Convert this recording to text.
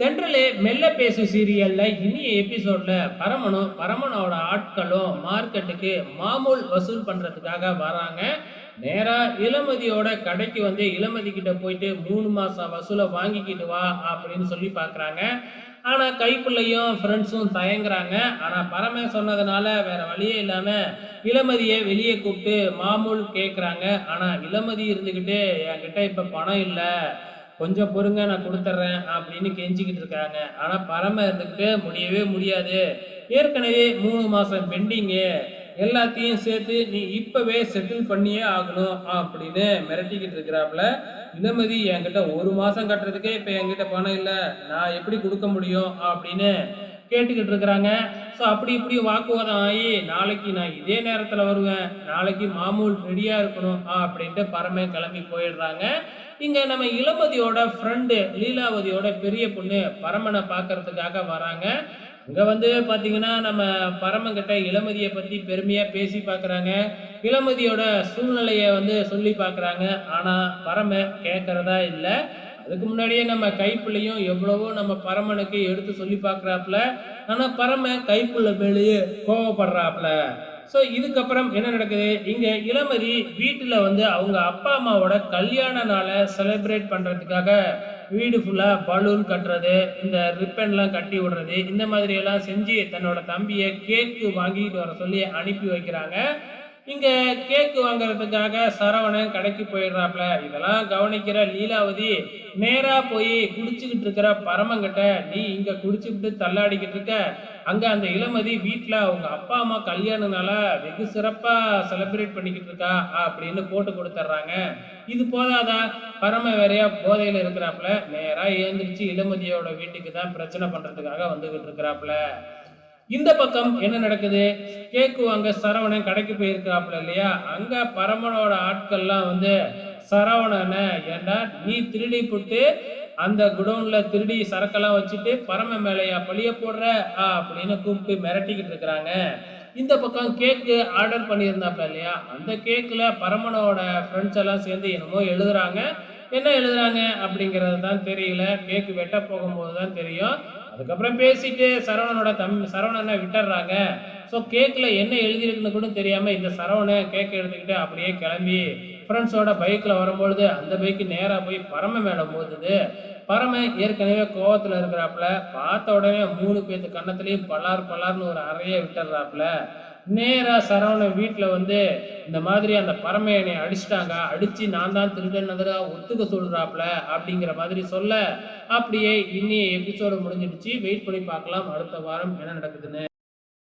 தென்றலே மெல்ல பேசு சீரியல்ல இனிய எபிசோட்ல பரமனும் பரமனோட ஆட்களும் மார்க்கெட்டுக்கு மாமூல் வசூல் பண்றதுக்காக வராங்க. நேரா இளமதியோட கடைக்கு வந்து இளமதி கிட்ட போயிட்டு மூணு மாசம் வசூலை வாங்கிக்கிட்டு வா அப்படின்னு சொல்லி பாக்குறாங்க. ஆனா கைப்பிள்ளையும் ஃப்ரெண்ட்ஸும் தயங்குறாங்க. ஆனா பரம சொன்னதுனால வேற வழியே இல்லாம இளமதியை வெளியே கூப்பிட்டு மாமூல் கேட்குறாங்க ஆனா இளமதி இருந்துக்கிட்டு என்கிட்ட இப்ப பணம் இல்லை. கொஞ்சம் பொறுங்க நான் கொடுத்துட்றேன் அப்படின்னு கெஞ்சிக்கிட்டு இருக்காங்க. ஆனால் பரம இருந்துக்கிட்டு முடியவே முடியாது. ஏற்கனவே மூணு மாதம் பெண்டிங்கு எல்லாத்தையும் சேர்த்து நீ இப்போவே செட்டில் பண்ணியே ஆகணும் அப்படின்னு மிரட்டிக்கிட்டு இருக்கிறாப்புல. இளமதி என்கிட்ட ஒரு மாதம் கட்டுறதுக்கே இப்போ என்கிட்ட பணம் இல்லை. நான் எப்படி கொடுக்க முடியும் அப்படின்னு கேட்டுக்கிட்டு இருக்கிறாங்க. ஸோ அப்படி இப்படி வாக்குவாதம் ஆகி நாளைக்கு நான் இதே நேரத்தில் வருவேன். நாளைக்கு மாமூல் ரெடியாக இருக்கணும். அப்படின்ட்டு பரமே கிளம்பி போயிடுறாங்க. இங்கே நம்ம இளமதியோட ஃப்ரெண்டு லீலாவதியோட பெரிய பொண்ணு பரமனை பார்க்கறதுக்காக வராங்க. இங்கே வந்து பார்த்தீங்கன்னா நம்ம பரமங்கிட்ட இளமதியை பற்றி பெருமையாக பேசி பார்க்குறாங்க இளமதியோட சூழ்நிலையை வந்து சொல்லி பார்க்குறாங்க ஆனால் பரம கேட்குறதா இல்லை. அதுக்கு முன்னாடியே நம்ம கைப்பிள்ளையும் எவ்வளவோ நம்ம பரமனுக்கு எடுத்து சொல்லி பார்க்குறாப்புல. ஆனால் பரம கைப்புள்ள மேலேயே கோவப்படுறாப்புல. ஸோ இதுக்கப்புறம் என்ன நடக்குது? இங்கே இளமதி வீட்டில் வந்து அவங்க அப்பா அம்மாவோட கல்யாண நாளை செலிப்ரேட் பண்ணுறதுக்காக வீடு ஃபுல்லாக பலூன் கட்டுறது இந்த ரிப்பன்லாம் கட்டி விடுறது இந்த மாதிரியெல்லாம் செஞ்சு தன்னோட தம்பியை கேக்கு வாங்கிட்டு வர சொல்லி அனுப்பி வைக்கிறாங்க. இங்கே கேக்கு வாங்குறதுக்காக சரவணன் கடைக்கு போயிடுறாப்ல. இதெல்லாம் கவனிக்கிற லீலாவதி நேராக போய் குடிச்சுக்கிட்டு இருக்கிற பரமங்கிட்ட நீ இங்கே குடிச்சுக்கிட்டு தள்ளாடிக்கிட்டு இருக்க. அங்கே அந்த இளமதி வீட்டில் அவங்க அப்பா அம்மா கல்யாணனால வெகு சிறப்பாக செலிப்ரேட் பண்ணிக்கிட்டு இருக்கா அப்படின்னு போட்டு கொடுத்துட்றாங்க. இது போதாதா? பரம வேறையா போதையில் இருக்கிறாப்புல நேராக ஏந்திரிச்சு இளமதியோட வீட்டுக்கு தான் பிரச்சனை பண்ணுறதுக்காக வந்துக்கிட்டு இருக்கிறாப்புல இந்த பக்கம் என்ன நடக்குது? கேக்கு அங்கே சரவணன் கடைக்கு போயிருக்காப்புல இல்லையா? அங்க பரமனோட ஆட்கள்லாம் வந்து சரவணனை ஏண்டா நீ திருடி போட்டு அந்த குடோன்ல திருடி சரக்கெல்லாம் வச்சுட்டு பரம மேலையா பழிய போடுற? ஆ அப்படின்னு கூப்பிட்டு மிரட்டிக்கிட்டு இருக்கிறாங்க. இந்த பக்கம் கேக்கு ஆர்டர் பண்ணியிருந்தாப்புல இல்லையா? அந்த கேக்கில் பரமனோட ஃப்ரெண்ட்ஸ் எல்லாம் சேர்ந்து என்னமோ எழுதுறாங்க. என்ன எழுதுறாங்க அப்படிங்கிறது தான் தெரியல. கேக்கு வெட்ட போகும்போது தான் தெரியும். அதுக்கப்புறம் பேசிட்டு சரவணனோட தம் சரவணனை விட்டுறாங்க. ஸோ கேக்கில் என்ன எழுதியிருக்குன்னு கூட தெரியாமல் இந்த சரவணன் கேக் எடுத்துக்கிட்டு அப்படியே கிளம்பி ஃப்ரெண்ட்ஸோட பைக்கில் வரும்பொழுது அந்த பைக்கு நேராக போய் பரம மேலே மோதுது. பரம ஏற்கனவே கோவத்தில் இருக்கிறாப்புல பார்த்த உடனே மூணு பேர்த்து கன்னத்துலேயும் பல்லார் பல்லார்னு ஒரு அறையை விட்டுடுறாப்புல நேராக சரவணன் வீட்டில் வந்து இந்த மாதிரி அந்த பரமையனை அடிச்சிட்டாங்க அடித்து நான் தான் திருடனதாக ஒத்துக்க சொல்கிறாப்புல அப்படிங்கிற மாதிரி சொல்ல அப்படியே இன்னைய எபிசோடு முடிஞ்சிடுச்சு. வெயிட் பண்ணி பார்க்கலாம். அடுத்த வாரம் என்ன நடக்குதுன்னு.